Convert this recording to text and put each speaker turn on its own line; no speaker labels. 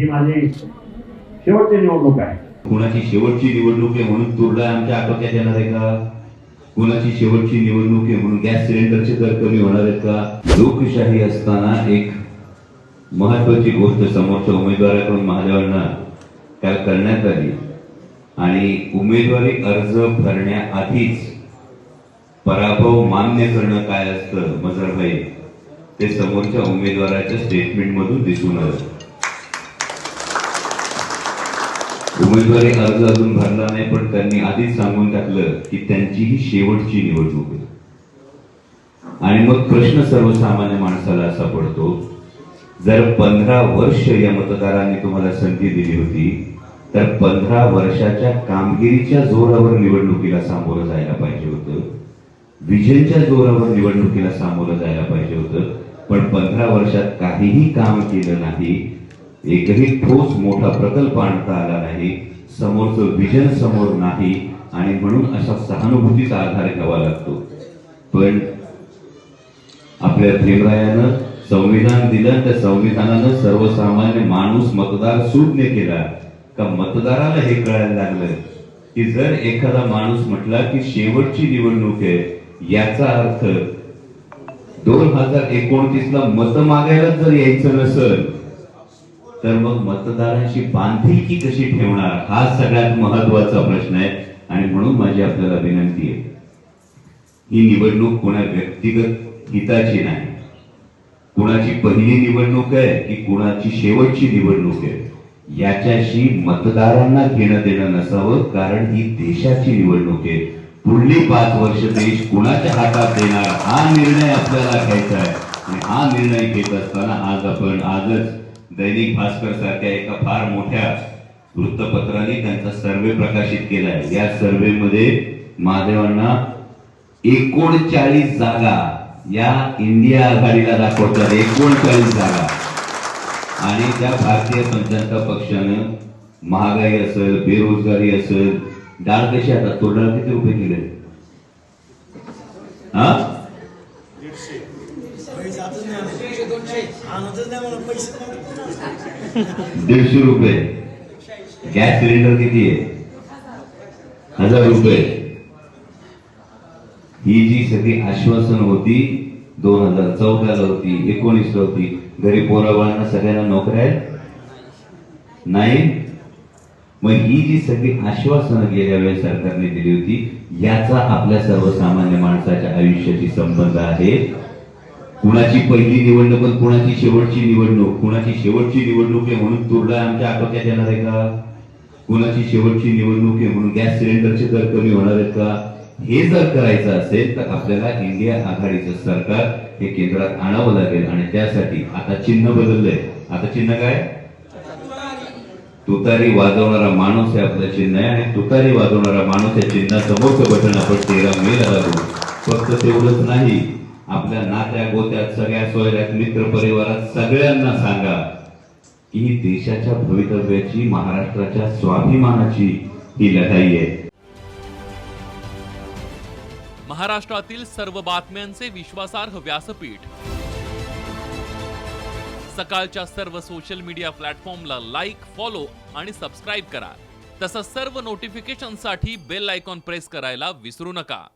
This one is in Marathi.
ही माझी शेवटची निवडणूक आहे.
कुणाची शेवटची निवडणूक आहे म्हणून तुरडा आमच्या आटोक्यात येणार आहे का? कुणाची शेवटची निवडणूक आहे म्हणून गॅस सिलेंडरचे दर कमी होणार आहेत का? लोकशाही असताना एक महत्वाची गोष्ट समोरच्या उमेदवाराकडून महादेवांना काल करण्यात आली. आणि उमेदवारी अर्ज भरण्याआधीच पराभव मान्य करणं काय असतं मजरभाई ते समोरच्या उमेदवाराच्या स्टेटमेंट मधून दिसून आलं. उमेदवारी अर्ज अजून भरला नाही पण त्यांनी आधीच सांगून टाकलं की त्यांची ही शेवटची निवडणूक आहे. आणि मग प्रश्न सर्वसामान्य माणसाला असा पडतो जर पंधरा वर्ष या मतदारांनी तुम्हाला संधी दिली होती तर पंधरा वर्षाच्या कामगिरीच्या जोरावर निवडणुकीला सामोरं जायला पाहिजे होतं. विजयच्या जोरावर निवडणुकीला सामोरं जायला पाहिजे होतं पण पंधरा वर्षात काहीही काम केलं नाही एकही ठोस मोठा प्रकल्प आणता आला नाही समोरचं विजन समोर नाही आणि म्हणून अशा सहानुभूतीचा आधार घ्यावा लागतो. पण आपल्या भीमरायानं संविधान दिलं त्या संविधानानं सर्वसामान्य माणूस मतदार सूज्ञ केला. का मतदाराला हे कळायला लागलं? की जर एखादा माणूस म्हटला की शेवटची निवडणूक आहे याचा अर्थ दोन हजार एकोणतीस ला मत मागायला जर यायचं नसेल तर मग मतदारांशी बांधिलकी कशी ठेवणार? हा सगळ्यात महत्त्वाचा प्रश्न आहे आणि म्हणून माझी आपल्याला विनंती आहे. ही निवडणूक कोणा व्यक्तिगत हिताची नाही. कुणाची पहिली निवडणूक आहे की कुणाची शेवटची निवडणूक आहे? याच्याशी मतदारांना घेणं देणं नसावं कारण ही देशाची निवडणूक आहे. पुढली पाच वर्ष देश कुणाच्या हातात देणार हा निर्णय आपल्याला घ्यायचा आहे. आणि हा निर्णय घेत असताना आज आपण आजच दैनिक भास्कर सारख्या एका फार मोठ्या वृत्तपत्राने त्यांचा सर्वे प्रकाशित केला आहे या सर्वे मध्ये महादेवांना एकोणचाळीस जागा या इंडिया आघाडीला दाखवतात. एकोणचाळीस जागा. आणि त्या भारतीय जनता पक्षानं महागाई असेल बेरोजगारी असेल डाळ कशी आता तो डाळ किती रुपये किलो? हा
जातच नाही आम्हाला. आणतच नाही मला पैसे
दीडशे रुपये. गॅस सिलेंडर किती आहे? हजार रुपये. ही जी सगळी आश्वासन होती दोन हजार चौदाला होती एकोणीसला होती घरी पोराबाळांना सगळ्यांना नोकऱ्या आहेत? नाही. मग ही जी सगळी आश्वासनं गेल्या वेळेस सरकारने दिली होती याचा आपल्या सर्वसामान्य माणसाच्या आयुष्याशी संबंध आहे. कुणाची पहिली निवडणूक आणि कुणाची शेवटची निवडणूक? कुणाची शेवटची निवडणूक आहे म्हणून तुरडा आमच्या आटोक्यात येणार आहे का? कुणाची शेवटची निवडणूक आहे म्हणून गॅस सिलेंडरचे दर कमी होणार आहेत का? हे जर करायचं असेल तर आपल्याला इंडिया आघाडीचं सरकार हे केंद्रात आणावं लागेल आणि त्यासाठी आता चिन्ह बदललंय. आता चिन्ह काय? तुतारी वाजवणारा माणूस हे आपलं चिन्ह आहे आणि तुतारी वाजवणारा माणूस या चिन्हासमोरचं बटन आपण तेरा मेला लागू. फक्त तेवढंच नाही आपल्या नात्या गोत्यात सगळ्या सोयऱ्यात मित्र परिवारात सगळ्यांना सांगा की ही देशाच्या भवितव्याची महाराष्ट्राच्या स्वाभिमानाची ही लढाई आहे.
महाराष्ट्रातील सर्व बातम्यांचे विश्वासार्ह व्यासपीठ. सकाळच्या सर्व सोशल मीडिया प्लॅटफॉर्मला लाईक फॉलो आणि सबस्क्राईब करा. तसंच सर्व नोटिफिकेशनसाठी बेल आयकॉन प्रेस करायला विसरू नका.